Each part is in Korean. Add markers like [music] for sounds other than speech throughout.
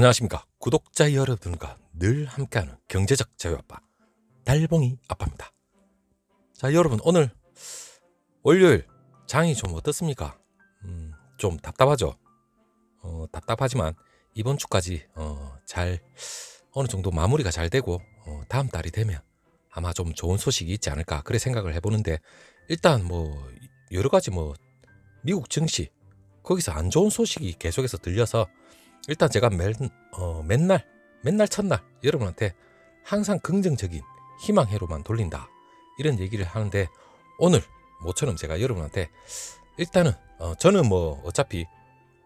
안녕하십니까. 구독자 여러분과 늘 함께하는 경제적 자유아빠 달봉이 아빠입니다. 자 여러분 오늘 월요일 장이 좀 어떻습니까? 음, 좀 답답하죠? 어, 답답하지만 이번 주까지 어, 잘 어느 정도 마무리가 잘 되고 어, 다음 달이 되면 아마 좀 좋은 소식이 있지 않을까 그래 생각을 해보는데 일단 뭐 여러 가지 뭐 미국 증시 거기서 안 좋은 소식이 계속해서 들려서 일단 제가 맨, 어, 맨날 맨날 첫날 여러분한테 항상 긍정적인 희망회로만 돌린다. 이런 얘기를 하는데 오늘 모처럼 제가 여러분한테 일단은 어, 저는 뭐 어차피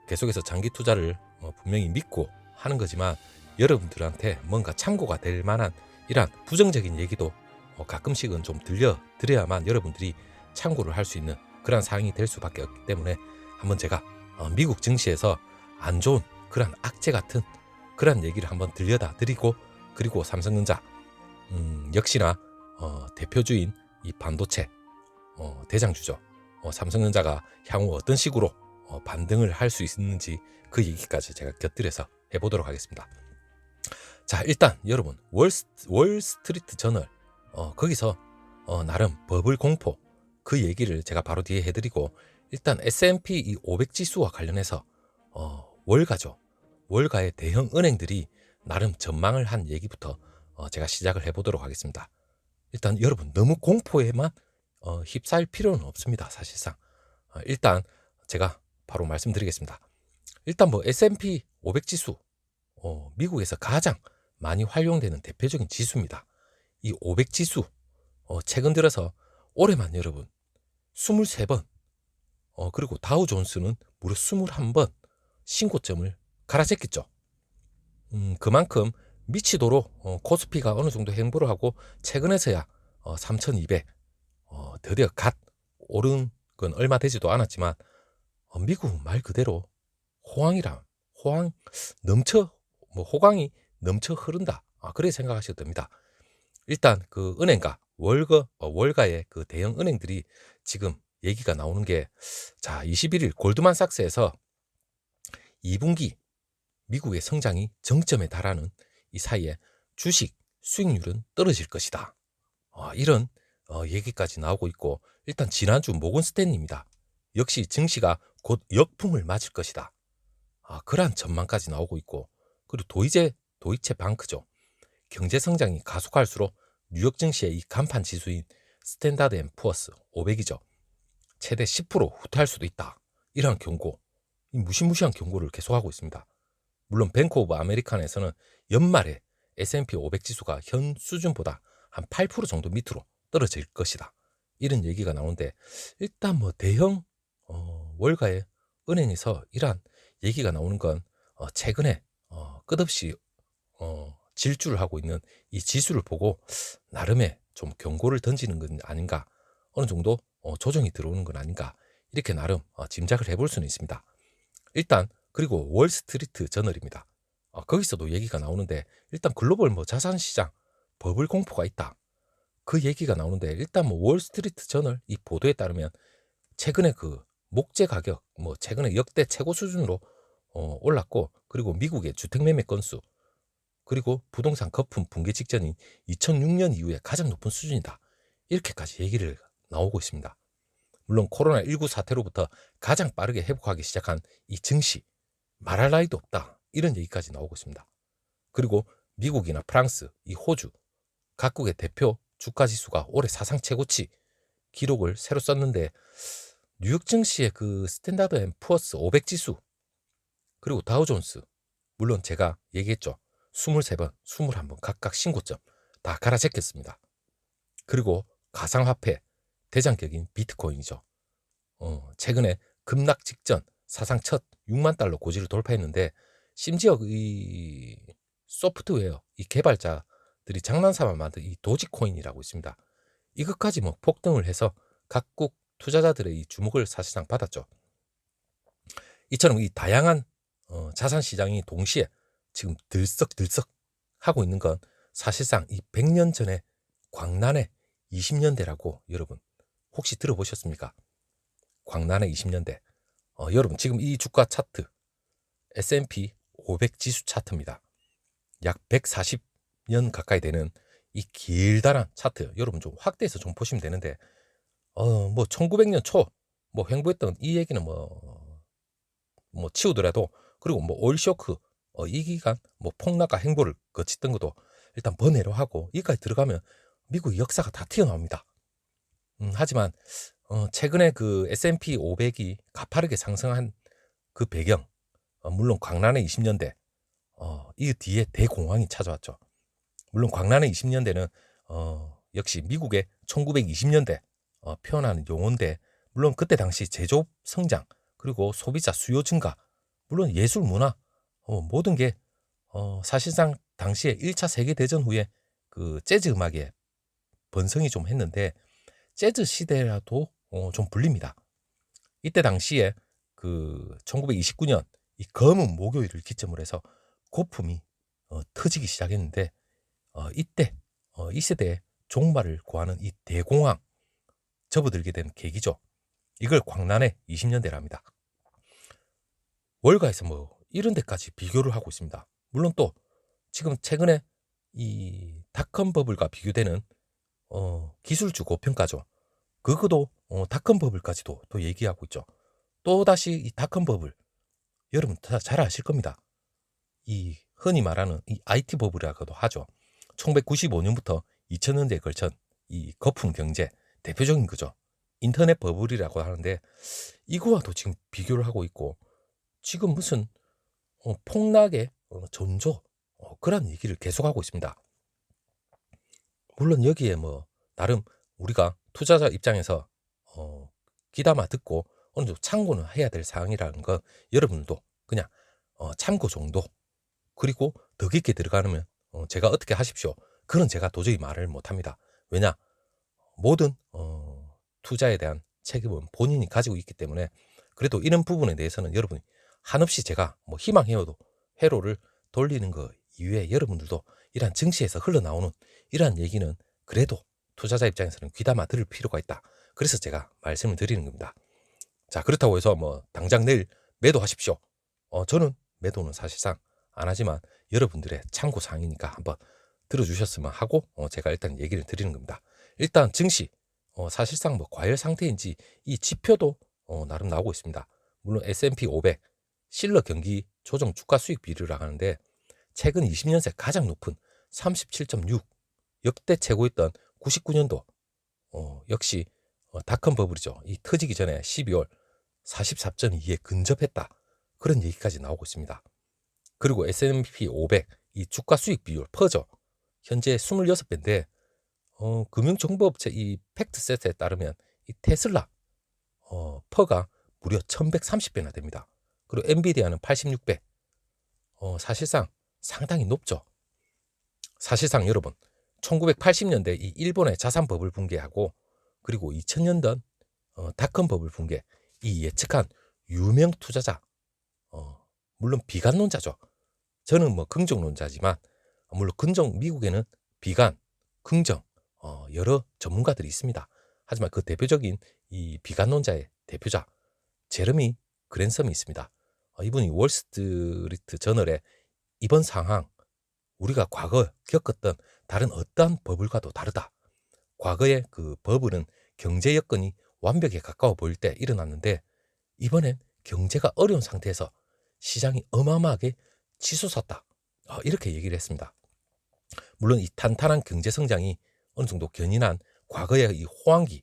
계속해서 장기 투자를 어, 분명히 믿고 하는 거지만 여러분들한테 뭔가 참고가 될 만한 이러한 부정적인 얘기도 어, 가끔씩은 좀 들려 드려야만 여러분들이 참고를 할 수 있는 그런 상황이 될 수밖에 없기 때문에 한번 제가 어, 미국 증시에서 안 좋은 그런 악재 같은 그런 얘기를 한번 들려다 드리고 그리고 삼성전자 음, 역시나 어, 대표주인 이 반도체 어, 대장주죠. 어, 삼성전자가 향후 어떤 식으로 어, 반등을 할 수 있는지 그 얘기까지 제가 곁들여서 해보도록 하겠습니다. 자 일단 여러분 월스, 월스트리트 저널 어, 거기서 어, 나름 버블 공포 그 얘기를 제가 바로 뒤에 해드리고 일단 S&P 이500 지수와 관련해서 어, 월가죠. 월가의 대형 은행들이 나름 전망을 한 얘기부터 어, 제가 시작을 해보도록 하겠습니다. 일단 여러분 너무 공포에만 어, 휩싸일 필요는 없습니다. 사실상 어, 일단 제가 바로 말씀드리겠습니다. 일단 뭐 S&P 500 지수 어, 미국에서 가장 많이 활용되는 대표적인 지수입니다. 이 500 지수 어, 최근 들어서 올해만 여러분 23번 어, 그리고 다우 존스는 무려 21번 신고점을 갈아제꼈죠. 음, 그만큼 미치도록 어, 코스피가 어느 정도 행보를 하고 최근에서야 어, 3,200 어, 드디어 갓 오른 건 얼마 되지도 않았지만 어, 미국 말 그대로 호황이라 호황 넘쳐 뭐 호강이 넘쳐 흐른다. 아, 그래 생각하셔도 됩니다. 일단 그 은행가 월가 어, 월가의 그 대형 은행들이 지금 얘기가 나오는 게 자, 21일 골드만삭스에서 2분기 미국의 성장이 정점에 달하는 이 사이에 주식 수익률은 떨어질 것이다. 어, 이런 어, 얘기까지 나오고 있고 일단 지난주 모건 스탠리입니다. 역시 증시가 곧 역풍을 맞을 것이다. 아, 그러한 전망까지 나오고 있고 그리고 도이제 도이체 방크죠. 경제 성장이 가속할수록 뉴욕 증시의 이 간판 지수인 스탠다드 앤 푸어스 500이죠. 최대 10% 후퇴할 수도 있다. 이러한 경고, 이 무시무시한 경고를 계속하고 있습니다. 물론 뱅크 오브 아메리칸에서는 연말에 S&P 500 지수가 현 수준보다 한 8% 정도 밑으로 떨어질 것이다. 이런 얘기가 나오는데 일단 뭐 대형 어, 월가의 은행에서 이러한 얘기가 나오는 건 어, 최근에 어, 끝없이 어, 질주를 하고 있는 이 지수를 보고 나름의 좀 경고를 던지는 건 아닌가 어느 정도 어, 조정이 들어오는 건 아닌가 이렇게 나름 어, 짐작을 해볼 수는 있습니다. 일단 그리고 월스트리트 저널입니다. 어, 거기서도 얘기가 나오는데 일단 글로벌 뭐 자산 시장 버블 공포가 있다. 그 얘기가 나오는데 일단 뭐 월스트리트 저널 이 보도에 따르면 최근에 그 목재 가격 뭐 최근에 역대 최고 수준으로 어, 올랐고 그리고 미국의 주택 매매 건수 그리고 부동산 거품 붕괴 직전인 2006년 이후에 가장 높은 수준이다. 이렇게까지 얘기를 나오고 있습니다. 물론 코로나19 사태로부터 가장 빠르게 회복하기 시작한 이 증시 말할 나위도 없다. 이런 얘기까지 나오고 있습니다. 그리고 미국이나 프랑스, 이 호주 각국의 대표 주가 지수가 올해 사상 최고치 기록을 새로 썼는데 뉴욕 증시의 그 스탠다드 앤 푸어스 500 지수 그리고 다우존스 물론 제가 얘기했죠. 23번, 21번 각각 신고점 다 갈아제꼈습니다. 그리고 가상화폐 대장격인 비트코인이죠. 어, 최근에 급락 직전 사상 첫 6만 달러 고지를 돌파했는데 심지어 이 소프트웨어 이 개발자들이 장난삼아 만든 이 도지코인이라고 있습니다. 이것까지 뭐 폭등을 해서 각국 투자자들의 이 주목을 사실상 받았죠. 이처럼 이 다양한 어, 자산 시장이 동시에 지금 들썩들썩 하고 있는 건 사실상 이 100년 전에 광란의 20년대라고 여러분 혹시 들어보셨습니까? 광란의 20년대. 어, 여러분 지금 이 주가 차트 S&P 500 지수 차트입니다. 약 140년 가까이 되는 이 길다란 차트 여러분 좀 확대해서 좀 보시면 되는데 어 뭐 1900년 초 뭐 횡보했던 이 얘기는 뭐뭐 치우더라도 그리고 뭐 오일 쇼크 어, 이 기간 뭐 폭락과 행보를 거쳤던 것도 일단 번외로 하고 여기까지 들어가면 미국 역사가 다 튀어나옵니다. 음, 하지만 어, 최근에 그 S&P 500이 가파르게 상승한 그 배경 어, 물론 광란의 20년대 어, 이 뒤에 대공황이 찾아왔죠. 물론 광란의 20년대는 어, 역시 미국의 1920년대 어, 표현하는 용어인데 물론 그때 당시 제조업 성장 그리고 소비자 수요 증가 물론 예술 문화 어, 모든 게 어, 사실상 당시에 1차 세계 대전 후에 그 재즈 음악의 번성이 좀 했는데 재즈 시대라도 어, 좀 불립니다. 이때 당시에 그 1929년 이 검은 목요일을 기점으로 해서 고품이 어, 터지기 시작했는데 어, 이때 어, 이 세대의 종말을 구하는 이 대공황 접어들게 된 계기죠. 이걸 광란의 20년대랍니다. 월가에서 뭐 이런 데까지 비교를 하고 있습니다. 물론 또 지금 최근에 이 닷컴 버블과 비교되는 어, 기술 주 고 평가죠. 그것도 어, 닷컴 버블까지도 또 얘기하고 있죠. 또 다시 이 닷컴 버블 여러분 다 잘 아실 겁니다. 이 흔히 말하는 이 IT 버블이라고도 하죠. 1995년부터 2000년대에 걸친 이 거품 경제 대표적인 거죠. 인터넷 버블이라고 하는데 이거와도 지금 비교를 하고 있고 지금 무슨 어, 폭락의 어, 전조 어, 그런 얘기를 계속하고 있습니다. 물론 여기에 뭐 나름 우리가 투자자 입장에서 어, 귀담아 듣고 어느 정도 참고는 해야 될 사항이라는 건 여러분도 그냥 어, 참고 정도 그리고 더 깊게 들어가면 어, 제가 어떻게 하십시오. 그런 제가 도저히 말을 못합니다. 왜냐 모든 어, 투자에 대한 책임은 본인이 가지고 있기 때문에 그래도 이런 부분에 대해서는 여러분이 한없이 제가 뭐 희망해요도 회로를 돌리는 거 이외에 여러분들도 이러한 증시에서 흘러나오는 이러한 얘기는 그래도 투자자 입장에서는 귀담아 들을 필요가 있다. 그래서 제가 말씀을 드리는 겁니다. 자, 그렇다고 해서 뭐 당장 내일 매도하십시오. 어, 저는 매도는 사실상 안 하지만 여러분들의 참고 사항이니까 한번 들어주셨으면 하고 어, 제가 일단 얘기를 드리는 겁니다. 일단 증시 어, 사실상 뭐 과열 상태인지 이 지표도 어, 나름 나오고 있습니다. 물론 S&P 500 실러 경기 조정 주가 수익 비율이라 하는데 최근 20년 새 가장 높은 37.6 역대 최고였던 99년도 어, 역시 어, 닷컴 버블이죠. 이 터지기 전에 12월 44.2에 근접했다. 그런 얘기까지 나오고 있습니다. 그리고 S&P 500 이 주가 수익 비율 퍼져 현재 26배인데 어, 금융정보업체 이 팩트셋에 따르면 이 테슬라 어, 퍼가 무려 1130배나 됩니다. 그리고 엔비디아는 86배. 어, 사실상 상당히 높죠. 사실상 여러분 1980년대 이 일본의 자산 버블 붕괴하고 그리고 2000년대 어, 닷컴 버블 붕괴 이 예측한 유명 투자자 어, 물론 비관론자죠. 저는 뭐 긍정론자지만 물론 긍정 미국에는 비관, 긍정 어, 여러 전문가들이 있습니다. 하지만 그 대표적인 이 비관론자의 대표자 제르미 그랜섬이 있습니다. 어, 이분이 월스트리트 저널에 이번 상황 우리가 과거 겪었던 다른 어떠한 버블과도 다르다. 과거의 그 버블은 경제 여건이 완벽에 가까워 보일 때 일어났는데 이번엔 경제가 어려운 상태에서 시장이 어마어마하게 치솟았다. 어, 이렇게 얘기를 했습니다. 물론 이 탄탄한 경제 성장이 어느 정도 견인한 과거의 이 호황기,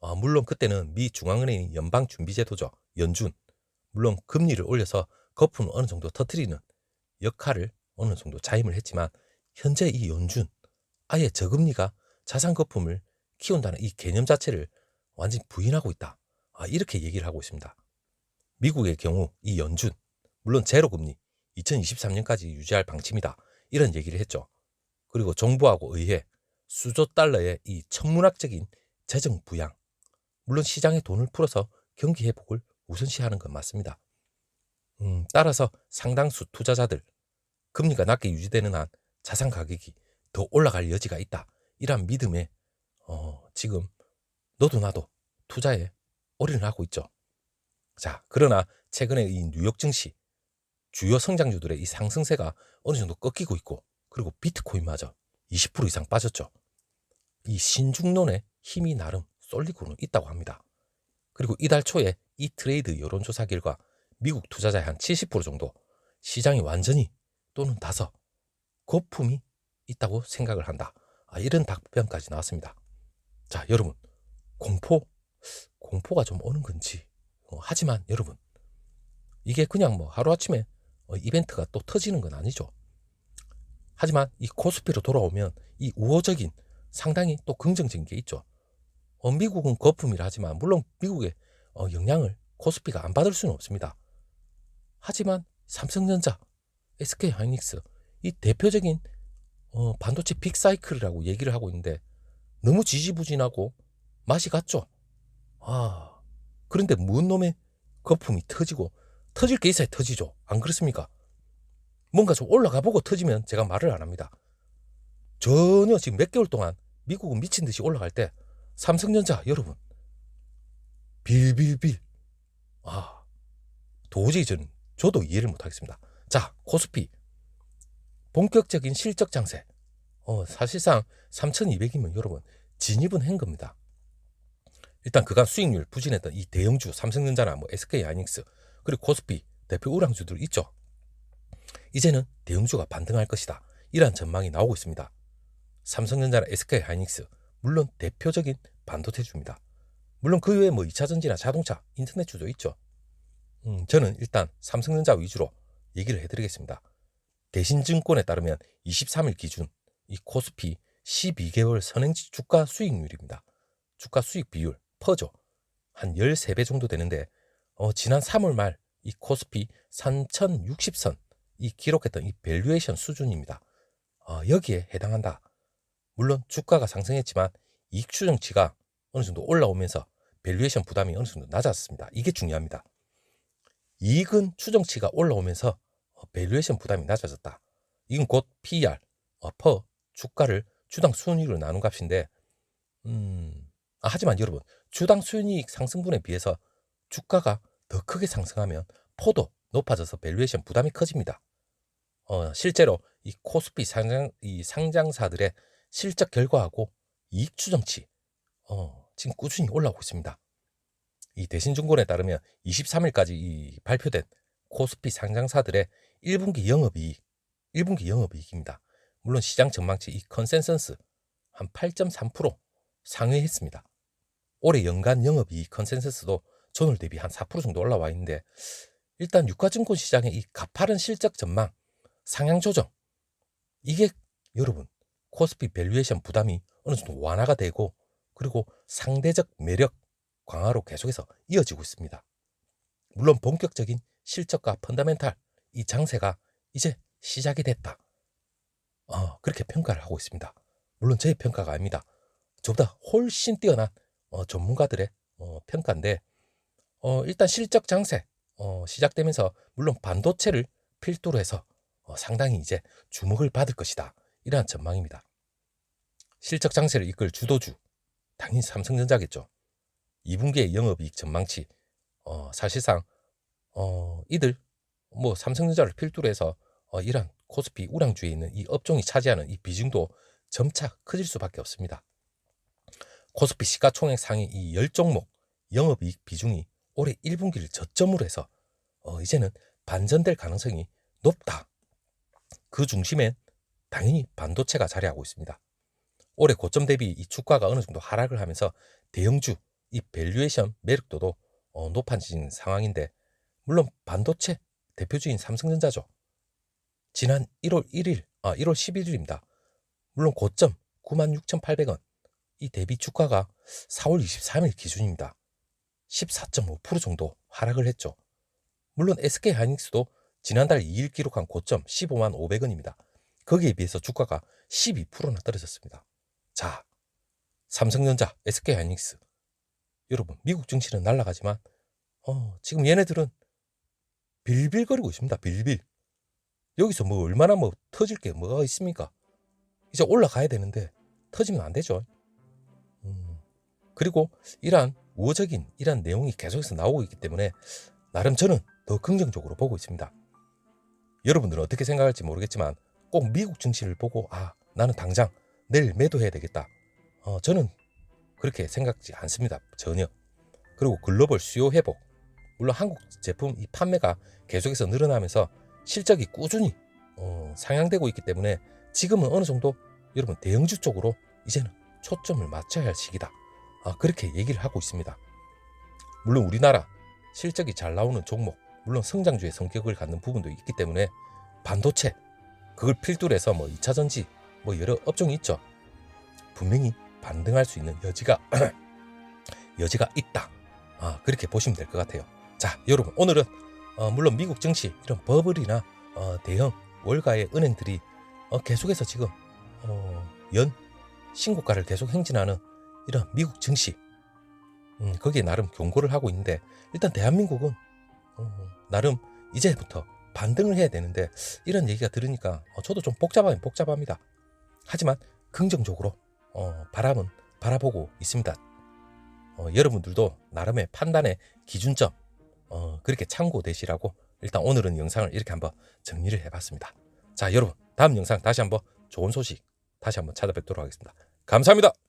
어, 물론 그때는 미 중앙은행 연방준비제도죠. 연준. 물론 금리를 올려서 거품을 어느 정도 터트리는 역할을 어느 정도 자임을 했지만 현재 이 연준 아예 저금리가 자산 거품을 키운다는 이 개념 자체를 완전히 부인하고 있다. 아, 이렇게 얘기를 하고 있습니다. 미국의 경우 이 연준 물론 제로 금리 2023년까지 유지할 방침이다. 이런 얘기를 했죠. 그리고 정부하고 의회 수조 달러의 이 천문학적인 재정 부양 물론 시장에 돈을 풀어서 경기 회복을 우선시하는 건 맞습니다. 음, 따라서 상당수 투자자들 금리가 낮게 유지되는 한 자산 가격이 더 올라갈 여지가 있다. 이런 믿음에 어, 지금 너도 나도 투자에 올인을 하고 있죠. 자, 그러나 최근에 이 뉴욕 증시 주요 성장주들의 이 상승세가 어느 정도 꺾이고 있고 그리고 비트코인마저 20% 이상 빠졌죠. 이 신중론의 힘이 나름 쏠리고는 있다고 합니다. 그리고 이달 초에 이 트레이드 여론조사 결과 미국 투자자의 한 70% 정도 시장이 완전히 또는 다소 거품이 있다고 생각을 한다. 아, 이런 답변까지 나왔습니다. 자, 여러분 공포 공포가 좀 오는 건지 어, 하지만 여러분 이게 그냥 뭐 하루아침에 어, 이벤트가 또 터지는 건 아니죠. 하지만 이 코스피로 돌아오면 이 우호적인 상당히 또 긍정적인 게 있죠. 어, 미국은 거품이라 하지만 물론 미국의 어, 영향을 코스피가 안 받을 수는 없습니다. 하지만 삼성전자, SK 하이닉스 이 대표적인 어, 반도체 빅사이클이라고 얘기를 하고 있는데 너무 지지부진하고 맛이 갔죠. 아 그런데 뭔 놈의 거품이 터지고 터질 게 있어야 터지죠. 안 그렇습니까? 뭔가 좀 올라가 보고 터지면 제가 말을 안 합니다. 전혀 지금 몇 개월 동안 미국은 미친 듯이 올라갈 때 삼성전자 여러분 빌빌빌 아 도저히 저는 저도 이해를 못하겠습니다. 자 코스피 본격적인 실적 장세 어, 사실상 3,200이면 여러분 진입은 한 겁니다. 일단 그간 수익률 부진했던 이 대형주 삼성전자나 뭐 SK 하이닉스 그리고 코스피 대표 우량주들 있죠. 이제는 대형주가 반등할 것이다. 이러한 전망이 나오고 있습니다. 삼성전자나 SK 하이닉스 물론 대표적인 반도체주입니다. 물론 그 외에 뭐 2차 전지나 자동차, 인터넷주도 있죠. 음, 저는 일단 삼성전자 위주로 얘기를 해드리겠습니다. 대신증권에 따르면 23일 기준 이 코스피 12개월 선행지 주가 수익률입니다. 주가 수익 비율 퍼죠. 한 13배 정도 되는데 어, 지난 3월 말 이 코스피 3060선 이 기록했던 이 밸류에이션 수준입니다. 어, 여기에 해당한다. 물론 주가가 상승했지만 이익 추정치가 어느 정도 올라오면서 밸류에이션 부담이 어느 정도 낮았습니다. 이게 중요합니다. 이익은 추정치가 올라오면서 어, 밸류에이션 부담이 낮아졌다. 이건 곧 PER, 어, 퍼 주가를 주당 순이익으로 나눈 값인데 음, 아, 하지만 여러분 주당 순이익 상승분에 비해서 주가가 더 크게 상승하면 포도 높아져서 밸류에이션 부담이 커집니다. 어, 실제로 이 코스피 상장 이 상장사들의 실적 결과하고 이익 추정치 어, 지금 꾸준히 올라오고 있습니다. 이 대신증권에 따르면 23일까지 이 발표된 코스피 상장사들의 1분기 영업이익, 1분기 영업이익입니다. 물론 시장 전망치 이 컨센서스 한 8.3% 상회했습니다. 올해 연간 영업이익 컨센서스도 전월 대비 한 4% 정도 올라와 있는데 일단 유가증권 시장의 이 가파른 실적 전망, 상향 조정 이게 여러분 코스피 밸류에이션 부담이 어느 정도 완화가 되고 그리고 상대적 매력 강화로 계속해서 이어지고 있습니다. 물론 본격적인 실적과 펀더멘탈 이 장세가 이제 시작이 됐다. 어, 그렇게 평가를 하고 있습니다. 물론 제 평가가 아닙니다. 저보다 훨씬 뛰어난 어, 전문가들의 어, 평가인데 어, 일단 실적 장세 어, 시작되면서 물론 반도체를 필두로 해서 어, 상당히 이제 주목을 받을 것이다. 이러한 전망입니다. 실적 장세를 이끌 주도주 당연히 삼성전자겠죠. 2분기의 영업이익 전망치 어, 사실상 어, 이들 뭐 삼성전자를 필두로 해서 어, 이러한 코스피 우량주에 있는 이 업종이 차지하는 이 비중도 점차 커질 수밖에 없습니다. 코스피 시가총액 상위 이 10종목 영업이익 비중이 올해 1분기를 저점으로 해서 어, 이제는 반전될 가능성이 높다. 그 중심엔 당연히 반도체가 자리하고 있습니다. 올해 고점 대비 이 주가가 어느 정도 하락을 하면서 대형주 이 밸류에이션 매력도도 어, 높아진 상황인데 물론 반도체 대표주인 삼성전자죠. 지난 1월 1일, 아 1월 11일입니다. 물론 고점 96,800원. 이 대비 주가가 4월 23일 기준입니다. 14.5% 정도 하락을 했죠. 물론 SK 하이닉스도 지난달 2일 기록한 고점 15만 500원입니다. 거기에 비해서 주가가 12%나 떨어졌습니다. 자, 삼성전자, SK 하이닉스. 여러분, 미국 증시는 날아가지만 어, 지금 얘네들은 빌빌거리고 있습니다. 빌빌. 여기서 뭐 얼마나 뭐 터질 게 뭐가 있습니까? 이제 올라가야 되는데 터지면 안 되죠. 음, 그리고 이러한 우호적인 이러한 내용이 계속해서 나오고 있기 때문에 나름 저는 더 긍정적으로 보고 있습니다. 여러분들은 어떻게 생각할지 모르겠지만 꼭 미국 증시를 보고 아 나는 당장 내일 매도해야 되겠다. 어, 저는 그렇게 생각지 않습니다. 전혀. 그리고 글로벌 수요 회복. 물론 한국 제품 이 판매가 계속해서 늘어나면서 실적이 꾸준히 어, 상향되고 있기 때문에 지금은 어느 정도 여러분 대형주 쪽으로 이제는 초점을 맞춰야 할 시기다. 아, 그렇게 얘기를 하고 있습니다. 물론 우리나라 실적이 잘 나오는 종목, 물론 성장주의 성격을 갖는 부분도 있기 때문에 반도체 그걸 필두로 해서 뭐 2차 전지 뭐 여러 업종이 있죠. 분명히 반등할 수 있는 여지가 [clears throat] 여지가 있다. 아, 그렇게 보시면 될 것 같아요. 자, 여러분 오늘은 어, 물론 미국 증시 이런 버블이나 어, 대형 월가의 은행들이 어, 계속해서 지금 어, 연 신고가를 계속 행진하는 이런 미국 증시 음, 거기에 나름 경고를 하고 있는데 일단 대한민국은 어, 나름 이제부터 반등을 해야 되는데 이런 얘기가 들으니까 어, 저도 좀 복잡하긴 복잡합니다. 하지만 긍정적으로 어, 바람은 바라보고 있습니다. 어, 여러분들도 나름의 판단의 기준점 어, 그렇게 참고되시라고 일단 오늘은 영상을 이렇게 한번 정리를 해봤습니다. 자 여러분 다음 영상 다시 한번 좋은 소식 다시 한번 찾아뵙도록 하겠습니다. 감사합니다.